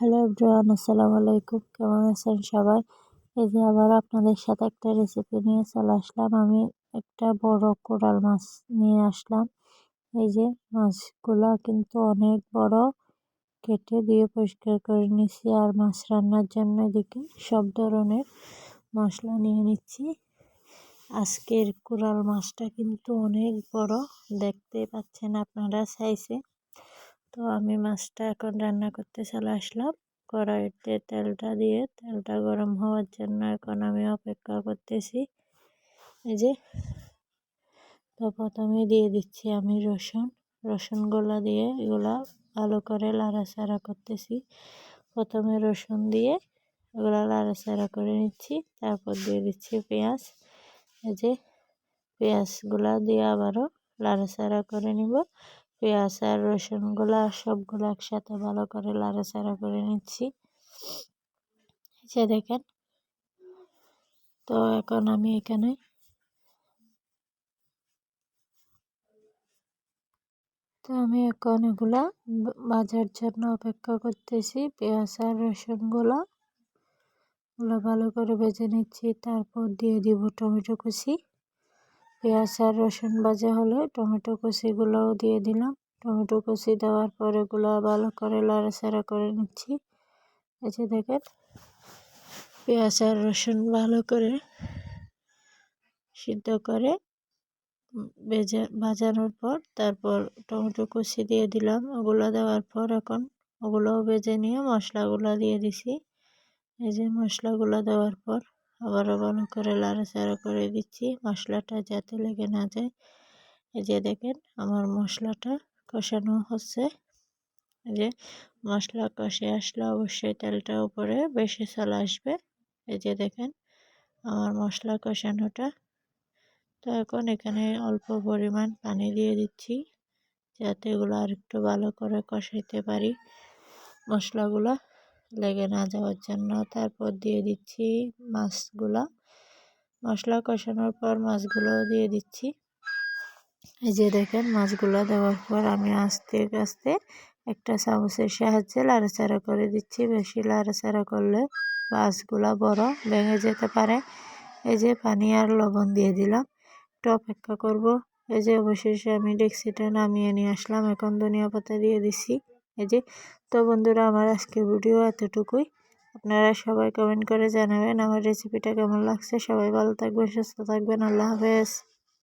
Hello everyone আসসালামু আলাইকুম কেমন আছেন সবাই? এই যে আবার আপনাদের সাথে একটা রেসিপি নিয়ে চলে আসলাম। আমি একটা বড় কোরাল মাছ নিয়ে আসলাম। এই যে মাছগুলো কিন্তু অনেক বড়। কেটে দিয়ে পরিষ্কার করে নিচ্ছি আর মাছ রান্নার জন্য এদিকে সব ধরনের মশলা নিয়ে নিচ্ছি। আজকের কোরাল মাছটা কিন্তু অনেক বড়। দেখতে পাচ্ছেন আপনারা সাইজে তো আমি মাছটা এখন রান্না করতে চলে আসলাম। কড়াইতে তেলটা দিয়ে, তেলটা গরম হওয়ার জন্য এখন আমি অপেক্ষা করতেছি। এই যে, তো প্রথমে দিয়ে দিচ্ছি আমি রসুন। রসুনগুলা দিয়ে এগুলা ভালো করে লাড়াচাড়া করতেছি। প্রথমে রসুন দিয়ে এগুলো লাড়াচাড়া করে নিচ্ছি, তারপর দিয়ে দিচ্ছি পেঁয়াজ। এই যে, পেঁয়াজগুলা দিয়ে আবারও লাড়াচাড়া করে নিব। পেঁয়াজ আর রসুনগুলো সবগুলো একসাথে ভালো করে লাড়াচাড়া করে নিচ্ছি। যে দেখেন। তো এখন আমি এখানে তো আমি এখন এগুলা ভাজার জন্য অপেক্ষা করতেছি। পেঁয়াজ আর রসুনগুলো ওগুলো ভালো করে ভেজে নিচ্ছি। তারপর দিয়ে দিব টমেটো কুচি। পেঁয়াজ আর রসুন ভাজা হলে টমেটো কুচিগুলোও দিয়ে দিলাম। টমেটো কুচি দেওয়ার পর এগুলো ভালো করে লাড়াচাড়া করে নিচ্ছি। যে দেখেন, পেঁয়াজ আর রসুন ভালো করে সিদ্ধ করে ভেজে, ভাজানোর পর তারপর টমেটো কুচি দিয়ে দিলাম। ওগুলো দেওয়ার পর এখন ওগুলোও ভেজে নিয়ে মশলাগুলো দিয়ে দিছি। এই যে মশলাগুলো দেওয়ার পর আবারও ভালো করে লাড়াচাড়া করে দিচ্ছি। মশলাটা যাতে লেগে না যায়। এই যে দেখেন, আমার মশলাটা কষানো হচ্ছে। যে মশলা কষে আসলে অবশ্যই তেলটা উপরে বেশি চলে আসবে। এই যে দেখেন আমার মশলা কষানোটা। তো এখন এখানে অল্প পরিমাণ পানি দিয়ে দিচ্ছি যাতে এগুলো আর একটু ভালো করে কষাইতে পারি। মশলাগুলো লেগে না যাওয়ার জন্য। তারপর দিয়ে দিচ্ছি মাছগুলা। মশলা কষানোর পর মাছগুলোও দিয়ে দিচ্ছি। এই যে দেখেন মাছগুলো দেওয়ার পর আমি আস্তে আস্তে একটা চামচের সাহায্যে লাড়াচাড়া করে দিচ্ছি। বেশি লাড়াচাড়া করলে মাছগুলো বড় ভেঙে যেতে পারে। এই যে পানি আর লবণ দিয়ে দিলাম। একটু অপেক্ষা করব। এই যে অবশেষে আমি ডেক্সিটা নামিয়ে নিয়ে আসলাম। এখন ধনিয়া পাতা দিয়ে দিচ্ছি এই যে, তো বন্ধুরা আমার আজকের ভিডিও এতটুকুই। আপনারা সবাই কমেন্ট করে জানাবেন আমার রেসিপিটা কেমন লাগছে। সবাই ভালো থাকবেন, সুস্থ থাকবেন। আল্লাহ হাফেজ।